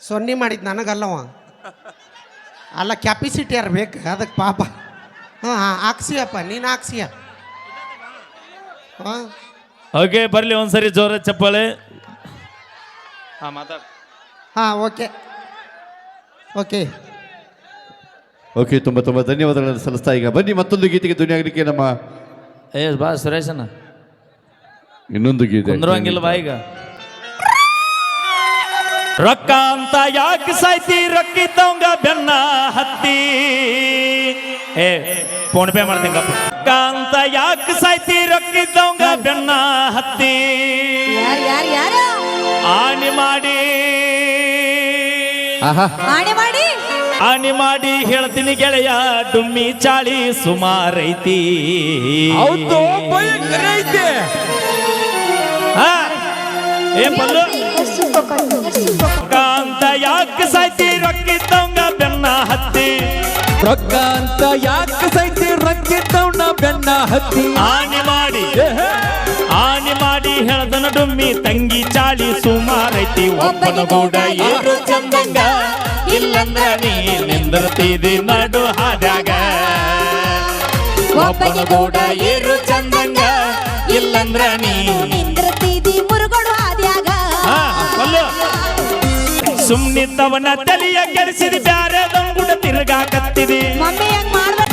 ಸೊನ್ನೆ ಮಾಡಿದ್ದು ನನಗಲ್ಲವ. ಅಲ್ಲ ಕ್ಯಾಪಿಸಿಟಿ ಯಾರು ಬೇಕು? ಅದಕ್ಕೆ ಪಾಪ. ಹಾಂ ಹಾಂ ಹಾಕ್ಸಿಯಪ್ಪ ನೀನು ಹಾಕ್ಸಿಯ. ಹಾಂ. ಓಕೆ ಬರ್ಲಿ ಒಂದ್ಸರಿ ಜೋರ ಚಪ್ಪಾಳೆ. ಹಾ ಮಾತಾಡ. ಹಾಂ ಓಕೆ. ಓಕೆ. ಓಕೆ ತುಂಬ ತುಂಬ ಧನ್ಯವಾದಗಳನ್ನು ಸಲ್ಲಿಸ್ತಾ ಈಗ. ಬನ್ನಿ ಮತ್ತೊಂದು ಗೀತೆಗೆ ಧ್ವನಿಯಾಗಲಿಕ್ಕೆ ನಮ್ಮ ಏ ಬಾ ಸುರೇಶನ ಇನ್ನೊಂದು ಗೀತೆ. ಕುಂದ್ರಂಗಿಲ್ವಾ ಈಗ. ರೊಕ್ಕ ಅಂತ ಯಾಕೆ ಸಾಯ್ತಿ? ರೊಕ್ಕಿದ್ದವಂಗ ಬೆನ್ನ ಹತ್ತಿ. ಏ ಫೋನ್ ಪೇ ಮಾಡ್ತೀನಿ. ರೊಕ್ಕ ಅಂತ ಯಾಕೆ ಸಾಯ್ತಿ? ರೊಕ್ಕಿದ್ದವಂಗ ಬೆನ್ನ ಹತ್ತಿ. ಯಾರು ಯಾರು ಯಾರು? ಆಣಿ ಮಾಡಿ. ಆಹಾ. ಆಣೆ ಮಾಡಿ? ಆಣಿ ಮಾಡಿ ಹೇಳ್ತೀನಿ ಗೆಳೆಯ ಡುಮ್ಮಿ ಚಾಳಿ ಸುಮಾರೈತಿ. ಏ ಪಲ್ಲು ಕಾಂತ ಯಾಕೆ ಸಾಯ್ತಿ? ರೊಕ್ಕಿದ್ದವಂಗ ಬೆನ್ನ ಹತ್ತಿ. ರೊಕ್ಕ ಅಂತ ಯಾಕೆ ಸೈತಿ ರೊಕ್ಕಿದ್ದವನ ಬೆನ್ನ ಹತ್ತಿ. ಆನೆ ಮಾಡಿ. ಆನೆ ಮಾಡಿ ಹೇಳ್ದನ ಡುಮ್ಮಿ ತಂಗಿ ಚಾಳಿ ಸುಮಾರೈತಿ. ಒಬ್ಬನ ಗೌಡ ಏನು ಚಂದಂಗ. ಇಲ್ಲಂದ್ರ ನೀ ನಿಂದಿರ್ತಿದಿ ನಡು ಹಾದ್ಯಾಗ. ಒಬ್ಬನ ಗೌಡ ಏನು ಚಂದಂಗ. ಇಲ್ಲಂದ್ರ ನೀ ಸುಮ್ನಿದ್ದವನ ತಲಿಯ ಕೆಡಿಸಿದ ಬ್ಯಾರೆ ದಂಗುಡ ತಿರುಗಾಕತ್ತಿದಿ.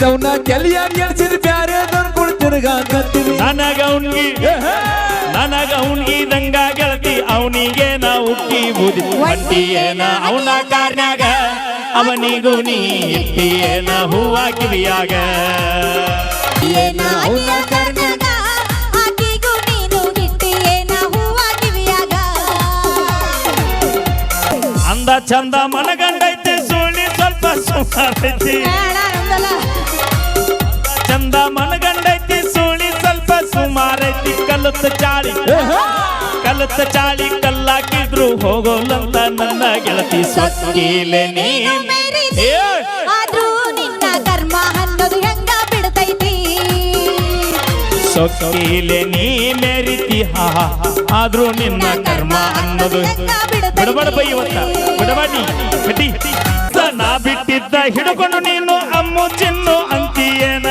ಅವನ ಕೆಲಿಯ ಎಳ್ಸಿದ ಬ್ಯಾರೆ ಕೂಡ ತಿರುಗಾಕತ್ತೀವಿ ನನಗ ಅವ್ನಿಗೆ ನನಗ ಅವ್ನಿಗೆ ದಂಗ ಗೆಳತಿ ಅವನಿಗೆ ನಾ ಉಕ್ಕಿ ಬೂದಿ ಏನ ಅವನ ಕಾರ್ನ್ಯಾಗ ಅವನಿಗೂ ನೀ ಇಟ್ಟಿಯೇನ ಹೂವ ಕಿವಿಯಾಗ. ಏನ ಅವನ ಚಂದ ಮನಗಂಡೈತೆ, ಸುಳ್ಳಿ ಸ್ವಲ್ಪ ಸುಮಾರೈತಿ ಚಂದ ಮನಗಂಡೈತಿ ಸುಳಿ ಸ್ವಲ್ಪ ಸುಮಾರೈತಿ ಕಲುತ್ತ ಚಾಳಿ ಕಲುತ್ತ ಚಾಳಿ, ಕಲ್ಲಾಕಿದ್ರು ಹೋಗೋಲ್ಲಂತ ನನ್ನ ಗೆಳತಿ ಸೊಕ್ಕೀಲೆ ನೀ. ಸೊಕ್ಕೀಲೆ ನೀ ಮೆರಿತಿ ಹಾ. ಆದ್ರೂ ನಿನ್ನ ಕರ್ಮ ಅನ್ನೋದು. ಬಿಡಬಾಡ ಬೈ ಇವತ್ತ. ಬಿಡಬಾಡಿ ಕಟ್ಟಿ. ನಾ ಬಿಟ್ಟಿದ್ದ ಹಿಡ್ಕೊಂಡು ನೀನು ಅಮ್ಮು ಚಿನ್ನು ಅಂತೀಯೇನ?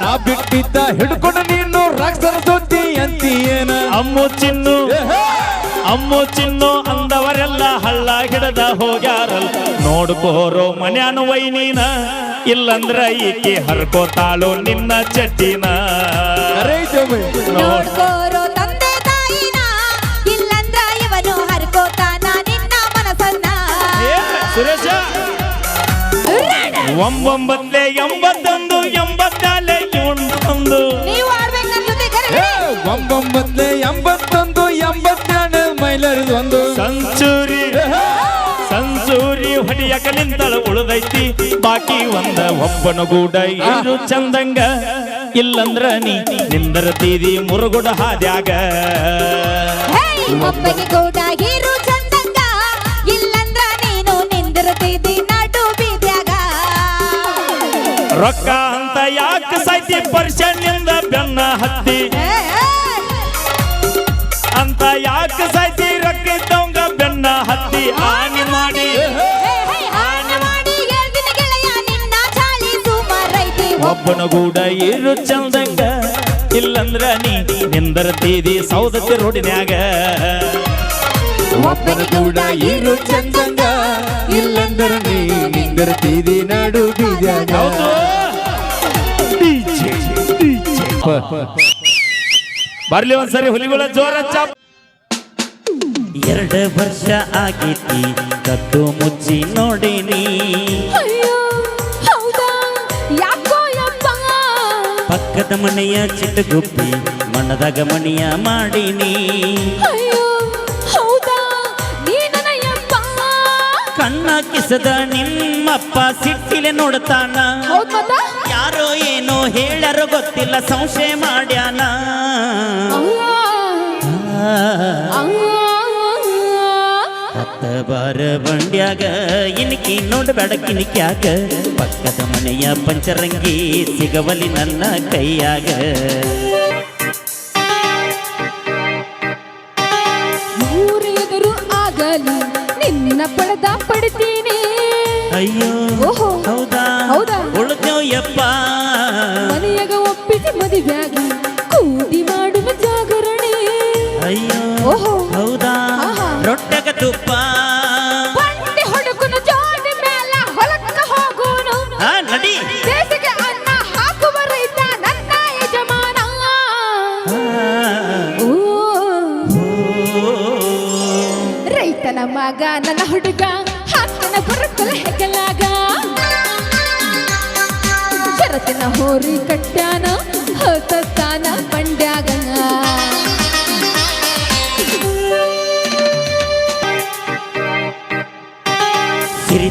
ನಾ ಬಿಟ್ಟಿದ್ದ ಹಿಡ್ಕೊಂಡು ನೀನು ರಾಕ್ಷರ ದೊತ್ತಿ ಅಂತೀಯೇನ? ಅಮ್ಮು ಚಿನ್ನು. ಅಮ್ಮು ಚಿನ್ನು ಅಂದವರೆಲ್ಲ ಹಳ್ಳ ಹಿಡದ ಹೋಗ್ಯಾರಲ್ಲ. ನೋಡ್ಕೋರೋ ಮನ್ಯಾನು ವೈನೀನ ಇಲ್ಲಂದ್ರ ಈಕೆ ಹರ್ಕೋತಾಳು ನಿನ್ನ ಚಟ್ಟಿನ ನೋಡ್ಕೋರೋ ತಂದೆ ತಾಯಿನ ಇಲ್ಲಂದ್ರ ಇವನು ಹರ್ಕೋತಾನ ನಿನ್ನ ಮನಸ್ಸನ್ನ. ಸುರೇಶ? ಒಂಬೊಂಬತ್ತಲೆ ಎಂಬತ್ತೊಂದು ಎಂಬತ್ತಾಲೆ ಒಂದು ನೀವು ಆಡ್ಬೇಕು ನನ್ ಜೊತೆ ಏ, ಕರೆ ಎಂಬತ್ತೊಂದು ನಿಂತಳ ಉಳಿದೈತಿ. ಬಾಕಿ ಒಂದ ಒಬ್ಬನ ಗೂಡ ಏನು ಚಂದಂಗ. ಇಲ್ಲಂದ್ರ ನೀ ನಿಂದರತೀದಿ ಮುರುಗುಡ ಹಾದ್ಯಾಗ. ಚಂದಂಗ. ಇಲ್ಲಂದ್ರ ನೀನು ಬೀದ್ಯಾಗ. ರೊಕ್ಕ ಅಂತ ಯಾಕೆ ಸೈತಿ ಪರ್ಷನ್ನಿಂದ ಬೆನ್ನ ಹತ್ತಿ. ಅಂತ ಯಾಕೆ ಸೈತಿ ರೊಕ್ಕ ಬೆನ್ನ ಹತ್ತಿ. ಆ ಮಾಡಿ ಸುಮಾರೈತಿ ಒಬ್ಬನ ಗೂಡ ಇರು ಚಂದಂಗ. ಇಲ್ಲಂದ್ರ ನೀ ನಿಂದರತೀದಿ ಸೌದತ್ತಿ ರೋಡಿನ್ಯಾಗ. ಒಬ್ಬನ ಕೂಡ ಇರು ಚಂದಂಗ. ಇಲ್ಲಂದ್ರ ನೀ ನಿಂದರ ನಡು ಬೀದ್ಯಾಗ ಹೌದು. ಬರ್ಲಿ ಒಂದ್ಸರಿ ಹುಲಿಗಳ ಜೋರ ಚಾಪ್. ಎರಡು ವರ್ಷ ಆಗಿತ್ತಿ ಕದ್ದು ಮುಚ್ಚಿ ನೋಡಿನಿ. ಪಕ್ಕದ ಮನೆಯ ಚಿಟ್ಟಗುಪ್ಪಿ ಮಣ್ಣದಾಗ ಮಣಿಯ ಮಾಡೀನಿ. ಕಣ್ಣ ಕಿಸದ ನಿಮ್ಮಪ್ಪ ಸಿಟ್ಟಿಲೆ ನೋಡ್ತಾನ. ಯಾರೋ ಏನೋ ಹೇಳರ ಗೊತ್ತಿಲ್ಲ ಸಂಶಯ ಮಾಡ್ಯಾನ. ಬಾರ ಬಂಡ್ಯಾಗ ಇನ್ಕಿ ನೋಡ ಬೆಡಕಿನಿಕ್ಯಾಗ ಪಕ್ಕದ ಮನೆಯ ಪಂಚರಂಗಿ ಸಿಗವಲಿ ನನ್ನ ಕೈಯಾಗ. ಊರೆದುರು ಆಗ ಆಗಲಿ ನಿನ್ನ ಪಡೆದ ಪಡ್ತೀನಿ. ಅಯ್ಯೋ. ತುಪ್ಪ ಬಂಡಿ ಹುಡುಕನು ಜೋಡಿ ಮೇಲ ಹೊಲಕ್ಕ ಹೋಗುನು. ನಡಿ. ಬೇಸಿಗೆ ಅನ್ನ ಹಾಕುವ ರೈತ ನನ್ನ ಯಜಮಾನ. ರೈತನ ಮಗ ನನ್ನ ಹುಡುಗ ಹಾಕ್ತನ ಗುರುಕುಲ ಹೆಗಲಾಗ. ಶರತಿನ ಹೋರಿ ಕಟ್ಟಾನ ಹೊತ್ತಾನ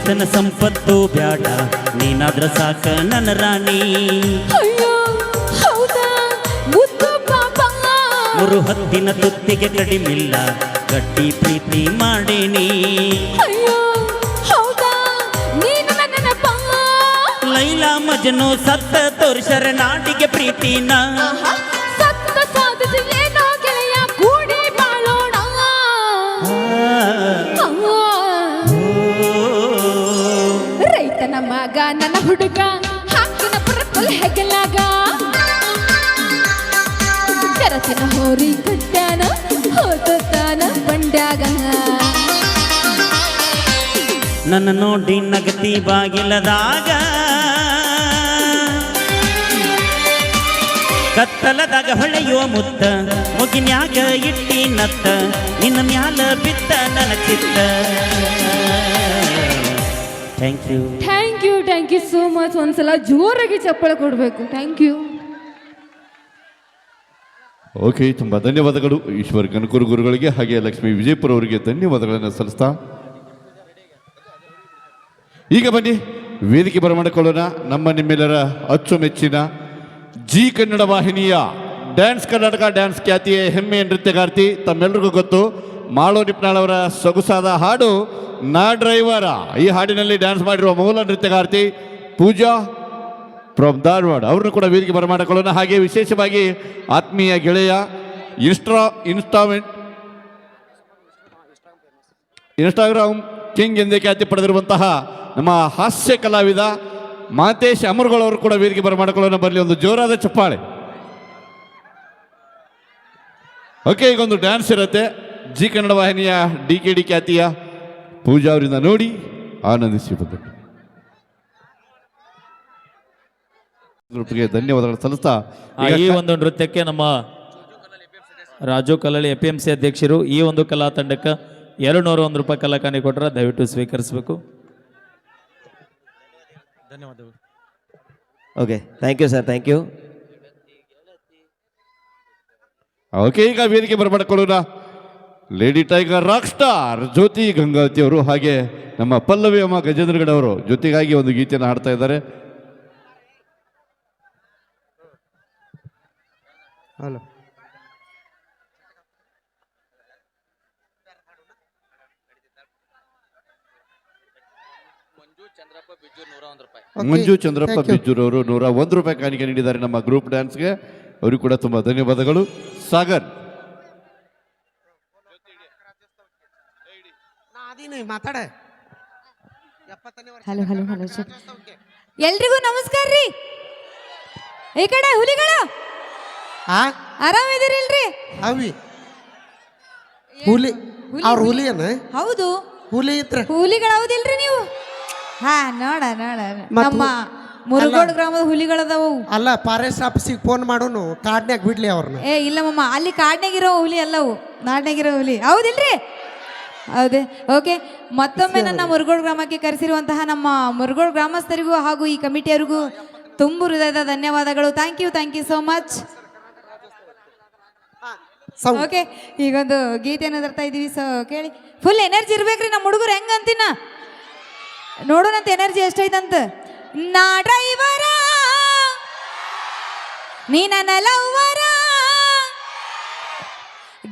ಸಿರಿತನ ಸಂಪತ್ತು ಬ್ಯಾಡ ನೀನಾದ್ರ ಸಾಕ ನನ್ನ ರಾಣಿ. ಮೂರು ಹತ್ತಿನ ತುತ್ತಿಗೆ ಕಡಿಮಿಲ್ಲ ಗಟ್ಟಿ ಪ್ರೀತಿ ಮಾಡೇನಿ. ಲೈಲಾ ಮಜನು ಸತ್ತ ತೋರಿಸರ ನಾಟಿಗೆ ಪ್ರೀತಿನ. ರೈತನ ಮಗ ನನ್ನ ಹುಡುಗ ಹಾಕಿನ ಪುರಕುಲ್ ಹೆಗಲಾಗ ಕೆರಸಿನ ಹೋರಿ ಕಟ್ಟಾನ ಹೋತಾನ ಬಂಡ್ಯಾಗ. ನನ್ನ ನೋಡಿ ನಗತಿ ಬಾಗಿಲದಾಗ ಕತ್ತಲದಾಗ ಹೊಳೆಯುವ ಮುತ್ತ ಮುಗಿನ್ಯಾಗ ಇಟ್ಟಿ ನತ್ತ ನಿನ್ನ ಮ್ಯಾಲ ಬಿತ್ತ ನನ್ನ ಚಿತ್ತ. Thank you thank you thank you so much ಒಂದ್ಸಲ ಜೋರಾಗಿ ಚಪ್ಪಳೆ ಕೊಡಬೇಕು. ಥ್ಯಾಂಕ್ ಯು ಓಕೆ ತುಂಬ ಧನ್ಯವಾದಗಳು. ಈಶ್ವರ್ ಕನಕೂರು ಗುರುಗಳಿಗೆ ಹಾಗೆ ಲಕ್ಷ್ಮೀ ವಿಜಯಪುರ ಅವರಿಗೆ ಧನ್ಯವಾದಗಳನ್ನು ಸಲ್ಲಿಸ್ತಾ. ಈಗ ಬನ್ನಿ, ವೇದಿಕೆ ಬರಮಾಡಿಕೊಳ್ಳೋಣ ನಮ್ಮ ನಿಮ್ಮೆಲ್ಲರ ಅಚ್ಚುಮೆಚ್ಚಿನ ಜಿ ಕನ್ನಡ ವಾಹಿನಿಯ ಡ್ಯಾನ್ಸ್ ಕರ್ನಾಟಕ ಡ್ಯಾನ್ಸ್ ಖ್ಯಾತಿಯ ಹೆಮ್ಮೆಯ ನೃತ್ಯಗಾರ್ತಿ. ತಮ್ಮೆಲ್ಲರಿಗೂ ಗೊತ್ತು ಮಾಳೋ ನಿಪ್ನಾಳ್ ಅವರ ಸೊಗಸಾದ ಹಾಡು, ನಾ ಡ್ರೈವರ. ಈ ಹಾಡಿನಲ್ಲಿ ಡ್ಯಾನ್ಸ್ ಮಾಡಿರುವ ಮೂಲ ನೃತ್ಯಗಾರ್ತಿ ಪೂಜಾ ಫ್ರಮ್ ಧಾರವಾಡ. ಅವರನ್ನು ಕೂಡ ವೇದಿಕೆ ಬರಮಾಡಿಕೊಳ್ಳೋಣ. ಹಾಗೆ ವಿಶೇಷವಾಗಿ ಆತ್ಮೀಯ ಗೆಳೆಯ ಇನ್ಸ್ಟ್ರಾ, ಇನ್ಸ್ಟಾಮೆಂಟ್, ಇನ್ಸ್ಟಾಗ್ರಾಮ್ ಕಿಂಗ್ ಎಂದೇ ಖ್ಯಾತಿ ಪಡೆದಿರುವಂತಹ ನಮ್ಮ ಹಾಸ್ಯ ಕಲಾವಿದ ಮಾತೇಶ್ ಅಮರ್ಗಳವರು ಕೂಡ ವೇದಿಕೆ ಬರಮಾಡಿಕೊಳ್ಳೋಣ. ಬರಲಿ ಒಂದು ಜೋರಾದ ಚಪ್ಪಾಳೆ. ಓಕೆ ಈಗೊಂದು ಡ್ಯಾನ್ಸ್ ಇರುತ್ತೆ. ಜಿ ಕನ್ನಡ ವಾಹಿನಿಯ ಡಿ ಕೆ ಡಿ ಖ್ಯಾತಿಯ ಪೂಜಾ ಅವರಿಂದ ನೋಡಿ ಆನಂದಿಸಿ ಧನ್ಯವಾದಗಳು ಸಲ್ಲಿಸ್ತಾ ಈ ಒಂದು ನೃತ್ಯಕ್ಕೆ ನಮ್ಮ Raju Kallahalli A P M C ಅಧ್ಯಕ್ಷರು ಈ ಒಂದು ಕಲಾ ತಂಡಕ್ಕೆ ಎರಡು ನೂರ ಒಂದು ರೂಪಾಯಿ ಕಲಾಕಾನಿ ಕೊಟ್ಟರೆ ದಯವಿಟ್ಟು ಸ್ವೀಕರಿಸಬೇಕು. ಧನ್ಯವಾದಗಳು. Okay thank you sir thank you okay ಈಗ ವೇದಿಕೆ ಬರಮಾಡಿಕೊಳ್ಳೋಣ. Lady tiger rock star Jyoti Gangavathi ಅವರು ಹಾಗೆ ನಮ್ಮ ಪಲ್ಲವಿ ಅಮ್ಮ ಗಜೇಂದ್ರಗಡ ಅವರು ಜೊತೆಗಾಗಿ ಒಂದು ಗೀತೆಯನ್ನು ಹಾಡ್ತಾ ಇದ್ದಾರೆ. ಹಲೋ. ಮಂಜು ಚಂದ್ರಪ್ಪ ಬಿಜ್ಜೂರ್ ಅವರು ನೂರ ಒಂದು ರೂಪಾಯಿ ಕಾಣಿಕೆ ನೀಡಿದ್ದಾರೆ ನಮ್ಮ ಗ್ರೂಪ್ ಡ್ಯಾನ್ಸ್ಗೆ. ಅವರಿಗೂ ಕೂಡ ತುಂಬಾ ಧನ್ಯವಾದಗಳು. ಸಾಗರ್. ನಾ ಮಾತಾಡ. ಹಲೋ ಹಲೋ ಹಲೋ ಸರ್ ಎಲ್ರಿಗೂ ನಮಸ್ಕಾರ ರೀ. ಈ ಕಡೆ ಹುಲಿಗಳು. ಆ? ಆರಾಮಿದ್ದೀರಿಲ್ರಿ? ಅವಿ. ಹುಲಿ. ಅವ್ರ ಹುಲಿ? ಏನ ಹೌದು. ಹುಲಿ ಇತ್ರ ಹುಲಿಗಳು ಹೌದಿಲ್ರಿ ನೀವು? ಹಾ ನೋಡ ನೋಡ. ಮತ್ತ್ ನಮ್ಮ ಮುರುಗೋಡ್ ಗ್ರಾಮದ ಹುಲಿಗಳದಾವು. ಅಲ್ಲ ಫಾರೆಸ್ಟ್ ಆಫೀಸಿಗೆ ಫೋನ್ ಮಾಡೋನು ಕಾಡ್ನ್ಯಾಗ ಬಿಡ್ಲಿ ಅವ್ರನ್ನ. ಏ ಇಲ್ಲ ಮಮ್ಮ ಅಲ್ಲಿ ಕಾಡ್ನಾಗಿರೋ ಹುಲಿ ಅಲ್ಲವು. ನಾಡ್ನಾಗಿರೋ ಹುಲಿ. ಹೌದಿಲ್ರಿ? ಹೌದೇ? ಓಕೆ ಮತ್ತೊಮ್ಮೆ ನನ್ನ ಮುರುಗೋಡ್ ಗ್ರಾಮಕ್ಕೆ ಕರೆಸಿರುವಂತಹ ನಮ್ಮ ಮುರುಗೋಡ್ ಗ್ರಾಮಸ್ಥರಿಗೂ ಹಾಗೂ ಈ ಕಮಿಟಿಯವರಿಗೂ ತುಂಬು ಹೃದಯದ ಧನ್ಯವಾದಗಳು. Thank you thank you so much okay ಈಗೊಂದು ಗೀತೆಯನ್ನು ತರ್ತಾ ಇದ್ದೀವಿ. ಸೊ ಕೇಳಿ. ಫುಲ್ ಎನರ್ಜಿ ಇರ್ಬೇಕ್ರಿ ನಮ್ಮ ಹುಡುಗರು ಹೆಂಗ ಅಂತಿನ? ನೋಡೋಣಂತ ಎನರ್ಜಿ ಎಷ್ಟೈತಂತ. ನಾ ಡ್ರೈವರ ನೀ ನನ್ನ ಲವ್ವರ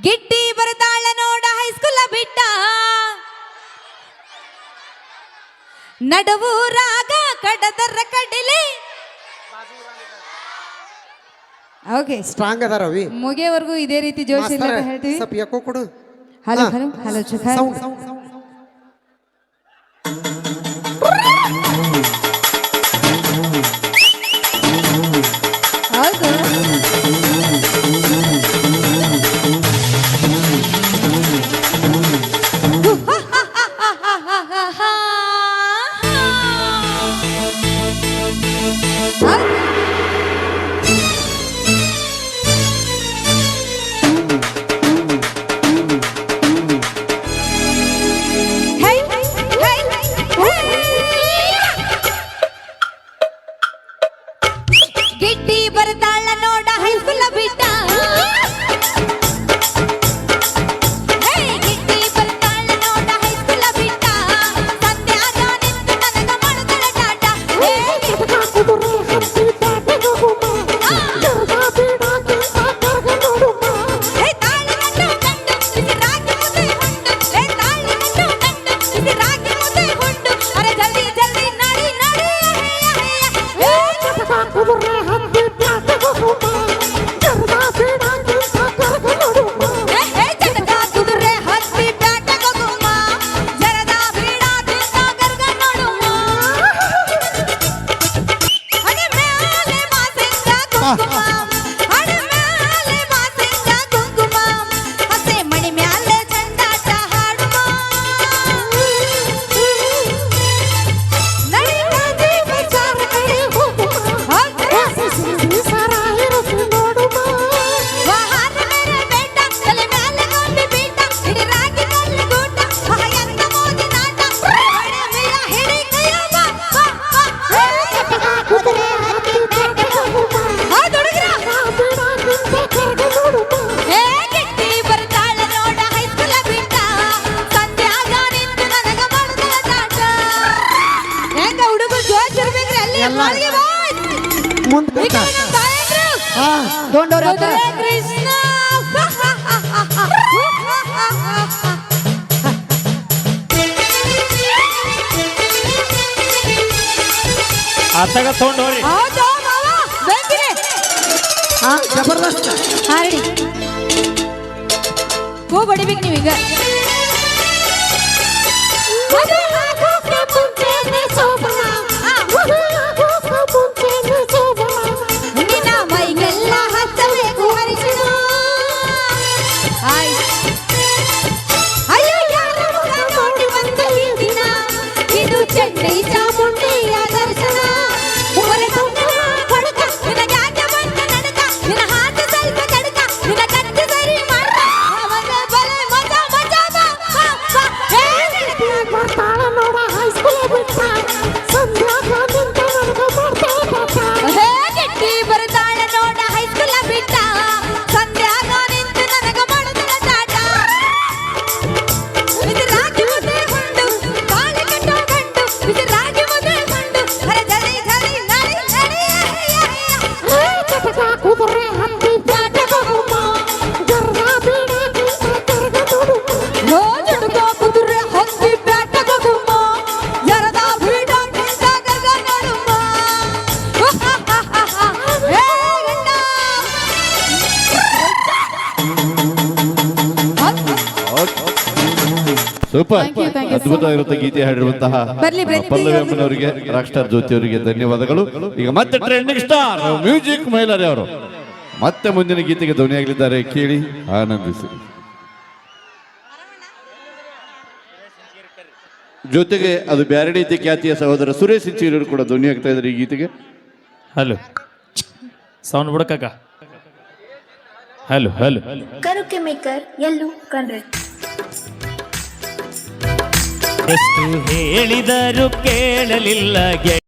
ಗಿಟ್ಟಿ ಬರ್ತಾಳ ನಡುವೂರಾಗ ಕಡದರ ಕಡಿಲಿ. ಓಕೆ ಸ್ಟ್ರಾಂಗ್ ಅದ ಅವಿ. ಮುಗಿಯವರೆಗೂ ಇದೇ ರೀತಿ ಜೋಶ್ ಹೇಳ್ತೀವಿ. ಸ್ವಲ್ಪ ಎಕೋ ಕೊಡು. ಹಲೋ. ಹಲೋ ಹಲೋ ಮುಂದೆ ಮಧುರೆ ಕೃಷ್ಣ. ಅತ್ತಾಗ ತೊಗೊಂಡವ್ರಿ ಹೌದಾ ಮಾವ. ಬಂದಿರಿ ಹಾ ಜಬರ್ದಸ್ತ್. ಹಾರಡಿ ಹೂ ಬಡಿಬೇಕು ನೀವೀಗ. ಸೂಪರ್ so ಅದ್ಭುತವಾಗಿರುವಂತಹ ಗೀತೆ ಹಾಡಿರುವಂತಹ ಪಲ್ಲವಿಯಮ್ಮನವರಿಗೆ ರಾಕ್ ಸ್ಟಾರ್ ಜ್ಯೋತಿ ಅವರಿಗೆ ಧನ್ಯವಾದಗಳು. ಈಗ ಮತ್ತೆ ಟ್ರೆಂಡಿಂಗ್ ಸ್ಟಾರ್ ಮ್ಯೂಸಿಕ್ ಮಹಿಳಾರಿ ಅವರು. ಮತ್ತೆ ಮುಂದಿನ ಗೀತೆಗೆ ಧ್ವನಿಯಾಗಲಿದ್ದಾರೆ ಕೇಳಿ ಆನಂದಿಸಿ. ಜೊತೆಗೆ ಅದು ಬ್ಯಾರೆ ರೀತಿ ಖ್ಯಾತಿಯ ಸಹೋದರ ಸುರೇಶ್ ಇಂಚೀರರು ಕೂಡ ಧ್ವನಿ ಆಗ್ತಾ ಇದ್ದಾರೆ ಈ ಗೀತೆಗೆ. ಹಲೋ. ಸೌಂಡ್ ಬಿಡಕ್ಕ ಹಲೋ ಹಲೋ. ಕರುಕೆ ಮೇಕರ್ ಎಲ್ಲೂ ಕಂಡ್ರೆ ಎಷ್ಟು ಹೇಳಿದರೂ ಕೇಳಲಿಲ್ಲ